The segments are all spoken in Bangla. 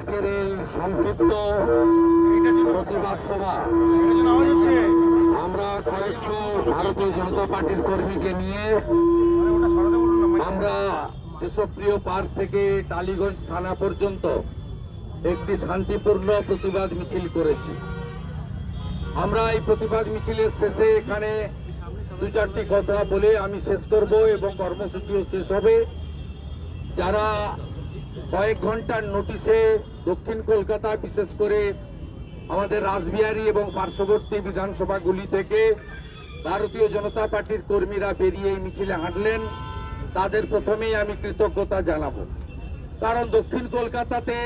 আজকের এই সংক্ষিপ্ত প্রতিবাদ সভা। আমরা কয়েকশো ভারতীয় জনতা পার্টির কর্মীকে নিয়ে আমরা দেশপ্রিয় পার্ক থেকে টালিগঞ্জ থানা পর্যন্ত একটি শান্তিপূর্ণ প্রতিবাদ মিছিল করেছি। আমরা এই প্রতিবাদ মিছিলের শেষে এখানে দু চারটি কথা বলে আমি শেষ করব এবং কর্মসূচিও শেষ হবে। যারা কয়েক ঘণ্টার নোটিশে দক্ষিণ কলকাতা, বিশেষ করে আমাদের রাসবিহারী এবং পার্শ্ববর্তী বিধানসভাগুলি থেকে ভারতীয় জনতা পার্টির কর্মীরা বেরিয়ে মিছিলে হাঁটলেন। তাদের প্রথমেই আমি কৃতজ্ঞতা জানাব। কারণ দক্ষিণ কলকাতাতে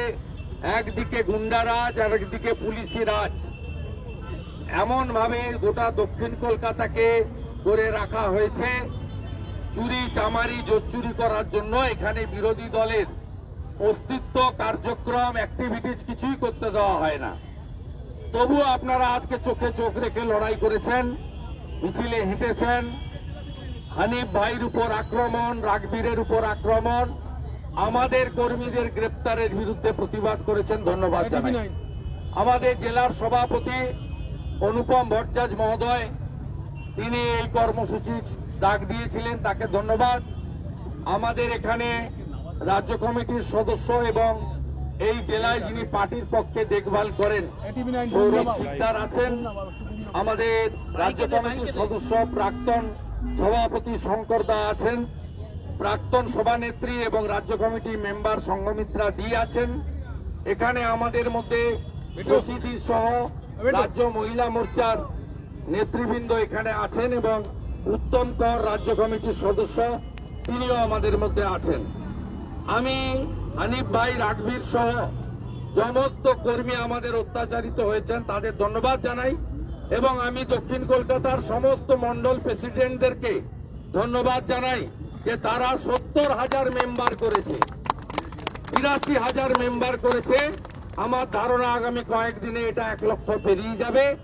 একদিকে গুন্ডারাজ আর একদিকে পুলিশি রাজ। এমন ভাবে গোটা দক্ষিণ কলকাতাকে করে রাখা হয়েছে। চুরি, চামারি, জোর চুরি করার জন্য এখানে বিরোধী দলের অস্তিত্ব কার্যক্রম অ্যাক্টিভিটিস কিছুই করতে দেওয়া হয় না। তবুও আপনারা আজকে চোখে চোখ রেখে লড়াই করেছেন মিছিলে হেঁটেছেন। হানিফ ভাইয়ের উপর আক্রমণ রাগবীরের উপর আক্রমণ আমাদের কর্মীদের গ্রেপ্তারের বিরুদ্ধে প্রতিবাদ করেছেন ধন্যবাদ জানাই। আমাদের জেলার সভাপতি অনুপম ভট্টাচার্য মহোদয় তিনি এই কর্মসূচি ডাক দিয়েছিলেন তাকে ধন্যবাদ। আমাদের এখানে রাজ্য কমিটির সদস্য এবং এই জেলায় যিনি পার্টির পক্ষে দেখভাল করেন, সৌরভ সিকদার আছেন। আমাদের রাজ্য কমিটির সদস্য প্রাক্তন সভাপতি শঙ্কর দা আছেন। প্রাক্তন সভানেত্রী এবং রাজ্য কমিটির মেম্বার সংঘমিত্রা দি আছেন। এখানে আমাদের মধ্যে শশীদি সহ রাজ্য মহিলা মোর্চার নেতৃবৃন্দ এখানে আছেন এবং উত্তম কর রাজ্য কমিটির সদস্য তিনিও আমাদের মধ্যে আছেন। আমি হানিফ ভাই রাঘবীর সহ সমস্ত কর্মী আমাদের অত্যাচারিত হয়েছেন, তাদের ধন্যবাদ জানাই। এবং আমি দক্ষিণ কলকাতার সমস্ত মন্ডল প্রেসিডেন্টদেরকে ধন্যবাদ জানাই যে তারা সত্তর হাজার মেম্বার করেছে, বিরাশি হাজার মেম্বার করেছে। আমার ধারণা আগামী কয়েকদিনে এটা এক লক্ষ পেরিয়ে যাবে।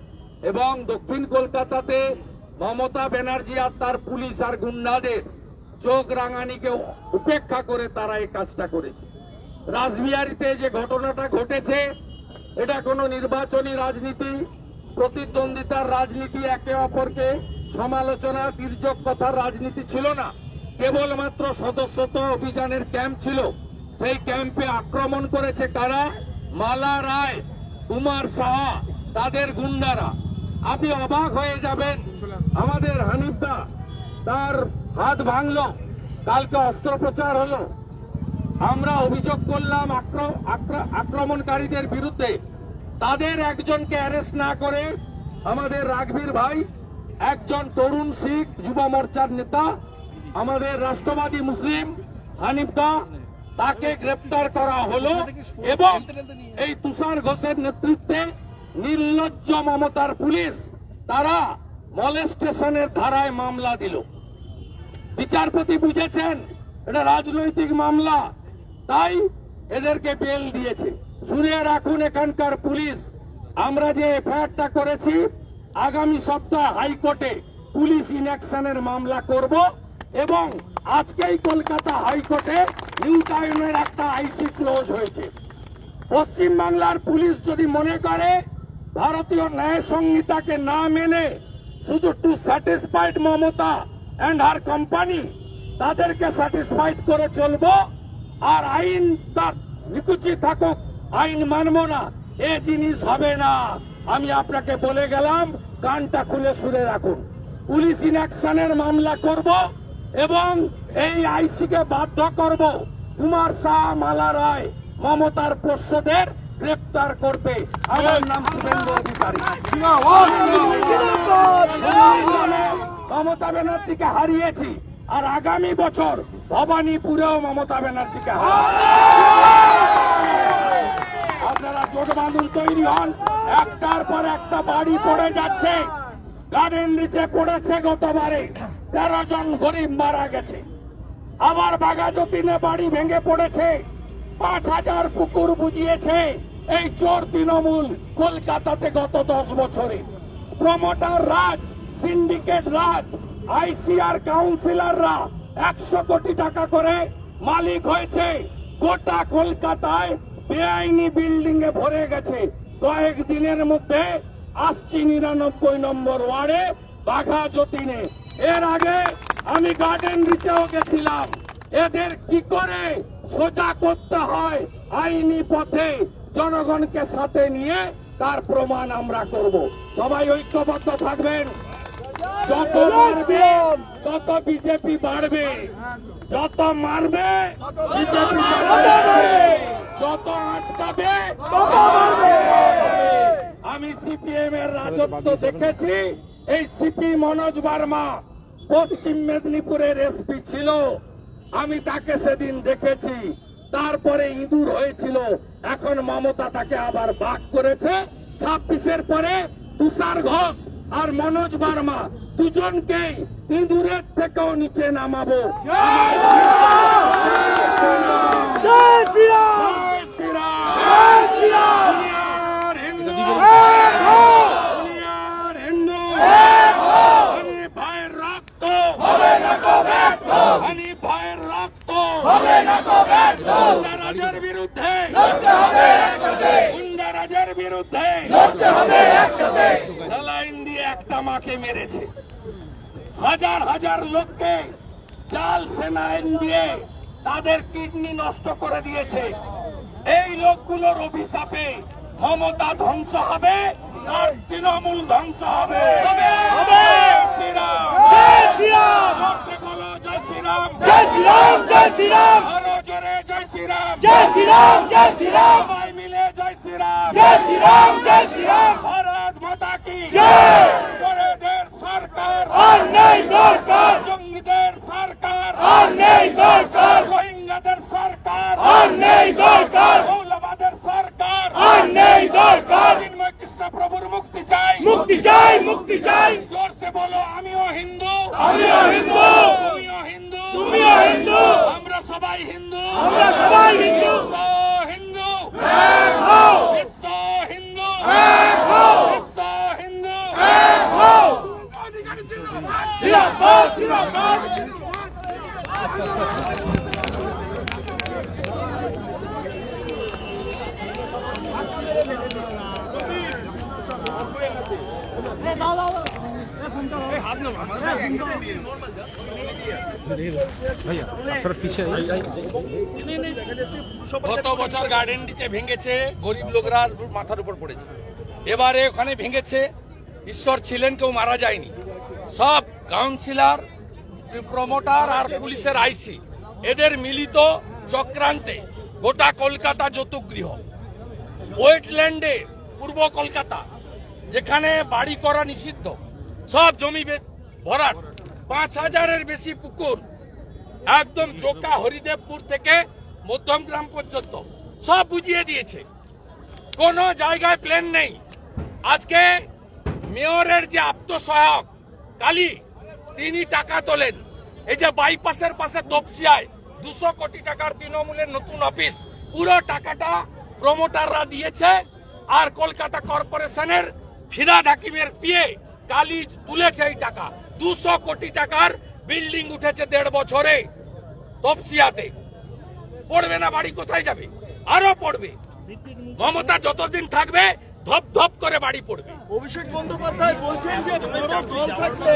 এবং দক্ষিণ কলকাতাতে মমতা ব্যানার্জি আর তার পুলিশ আর গুন্ডাদের চোখ রাঙানিকে উপেক্ষা করে তারা এই কাজটা করেছে। রাসবিহারীতে যে ঘটনাটা ঘটেছে, এটা কোনো নির্বাচনী রাজনীতি, প্রতিদ্বন্দ্বিতার রাজনীতি, একে অপরকে সমালোচনা, তির্যক কথার রাজনীতি ছিল না। কেবলমাত্র সদস্যত অভিযানের ক্যাম্প ছিল। সেই ক্যাম্পে আক্রমণ করেছে কারা? মালা রায় কুমার সাহা, তাদের গুন্ডারা। আপনি অবাক হয়ে যাবেন, আমাদের হানিফদা, তার হাত ভাঙলো, কালকে অস্ত্রোপচার হলো। আমরা অভিযোগ করলাম আক্র- আক্র- আক্রমণকারীদের বিরুদ্ধে। তাদের একজনকে অ্যারেস্ট না করে আমাদের রাগবীর ভাই, একজন তরুণ শিখ যুব মোর্চার নেতা, আমাদের রাষ্ট্রবাদী মুসলিম হানিফদা তাকে গ্রেপ্তার করা হলো এবং এই তুষার ঘোষের নেতৃত্বে নির্লজ্জ মমতার পুলিশ তারা মলেস্টেশনের ধারায় মামলা দিল। বিচারপতি বুঝেছেন, এটা রাজনৈতিক মামলা, তাই এদেরকে বেল দিয়েছে। শুনে রাখুন এখানকার পুলিশ। আমরা যে এফআইআরটা করেছি, আগামী সপ্তাহে হাইকোর্টে পুলিশ ইনঅ্যাকশনের মামলা করব এবং আজকেই কলকাতা হাইকোর্টে নিউ টাউনের একটা আইসি ক্লোজ হয়েছে। পশ্চিম বাংলার পুলিশ যদি মনে করে, ভারতীয় ন্যায় সংহিতাকে না মেনে শুধু টু স্যাটিসফাইড মমতা অ্যান্ড আর কোম্পানি তাদেরকে স্যাটিসফাইড করে চলব। আর আইন তার নিকুচি থাকুক, আইন মানব না, এ জিনিস হবে না। আমি আপনাকে বলে গেলাম, কানটা খুলে শুনে রাখুন। পুলিশ ইনঅ্যাকশনের মামলা করব এবং এই আইসিকে বাধ্য করব। কুমার শাহ মালা রায়, মমতার পোষ্যদের গ্রেপ্তার করবে। আমার নাম শুভেন্দু অধিকারী। মমতা ব্যানার্জিকে হারিয়েছি, আর আগামী বছর ভবানীপুরেও মমতা ব্যানার্জিকে আপনারা জোট বাঁধুন তৈরি হন, একটার পর একটা বাড়ি পড়ে যাচ্ছে। গার্ডেন নিচে পড়েছে গতবারে, তেরো জন গরিব মারা গেছে। আবার বাগাজতিনে বাড়ি ভেঙে পড়েছে, পাঁচ হাজার পুকুর বুঝিয়েছে। এই চোর তৃণমূল কলকাতাতে গত দশ বছরে। প্রমোটার রাজ, সিন্ডিকেট রাজ, আইসিআর কাউন্সিলররা একশো কোটি টাকা করে মালিক হয়েছে। গোটা কলকাতায় বেআইনি বিল্ডিং এ ভরে গেছে। কয়েক দিনের মধ্যে আসছি নিরানব্বই নম্বর ওয়ার্ডে বাঘা যতীনে। এর আগে আমি গার্ডেন রিচেও গেছিলাম। এদের কি করে সোজা করতে হয় আইনি পথে? জনগণকে সাথে নিয়ে তার প্রমাণ আমরা করব। সবাই ঐক্যবদ্ধ থাকবেন। যত মারবে তত বিজেপি বাড়বে। যত মারবে বিজেপি যত আটকাবে। আমি সিপিএম এর রাজত্ব দেখেছি। এই সিপি মনোজ বার্মা পশ্চিম মেদিনীপুরের এসপি ছিল। আমি তাকে সেদিন দেখেছি। তারপরে ইঁদুর হয়েছিল। এখন মমতা তাকে আবার বাক করেছে। ছাব্বিশের পরে তুষার ঘোষ আর মনোজ বার্মা দুজনকেই ইঁদুরের থেকেও নিচে নামাবো জয় শ্রীরাম জয় শ্রীরাম দুনিয়ার হিন্দু দুনিয়ার হিন্দু আমি ভাইয়ের রক্ত হবে না আমি ভাইয়ের রক্ত হবে না রাজের বিরুদ্ধে গুন্ডারাজের বিরুদ্ধে স্যালাইন দিয়ে একটা মাকে মেরেছে হাজার হাজার লোককে দিয়ে তাদের কিডনি নষ্ট করে দিয়েছে। এই লোকগুলোর অভিশাপে মমতা ধ্বংস হবে আর তৃণমূল ধ্বংস হবে। ভারত মাতা কি সরকার। আর নেই দরকার। নেই দরকার। রোহিঙ্গাদের সরকার। আর নেই দরকার। মৌলবাদের সরকার। আর নেই দরকার। কৃষ্ণ প্রভুর মুক্তি চাই। মুক্তি চাই মুক্তি চাই। গত বছর গার্ডেন নিচে ভেঙেছে, গরিব লোকরা মাথার উপর পড়েছে। এবারে ওখানে ভেঙেছে, ঈশ্বর ছিলেন, কেউ মারা যায়নি। সব কাউন্সিলর প্রমোটার আর পুলিশের আইসি এদের মিলিত চক্রান্তে গোটা কলকাতা যৌতুগৃহ ওয়েটল্যান্ডে পূর্ব কলকাতা, যেখানে বাড়ি করা নিষিদ্ধ, সব জমি ভরাট। পাঁচ হাজারের বেশি পুকুর একদম জোকা হরিদেবপুর থেকে মধ্যমগ্রাম পর্যন্ত। সব বুঝিয়ে দিয়েছে। কোন জায়গায় প্লেন নেই। আজকে মেয়রের যে আত্মসহায়ক, কালী, তিনি টাকা তোলেন। এই যে বাইপাসের পাশে তপসিয়ায় দুশো কোটি টাকার তৃণমূলের নতুন অফিস, পুরো টাকাটা প্রমোটাররা দিয়েছে আর কলকাতা কর্পোরেশনের ফিরাদ হাকিমের পিয়ে কালি তুলেছে এই টাকা। দুশো কোটি টাকার বিল্ডিং উঠেছে দেড় বছরে তপসিয়াতে। পড়বে না বাড়ি কোথায় যাবে? আরও পড়বে। মমতা যতদিন থাকবে ধপ ধপ করে বাড়ি পড়বে। অভিষেক বন্দ্যোপাধ্যায় বলছেন যে দল থাকলে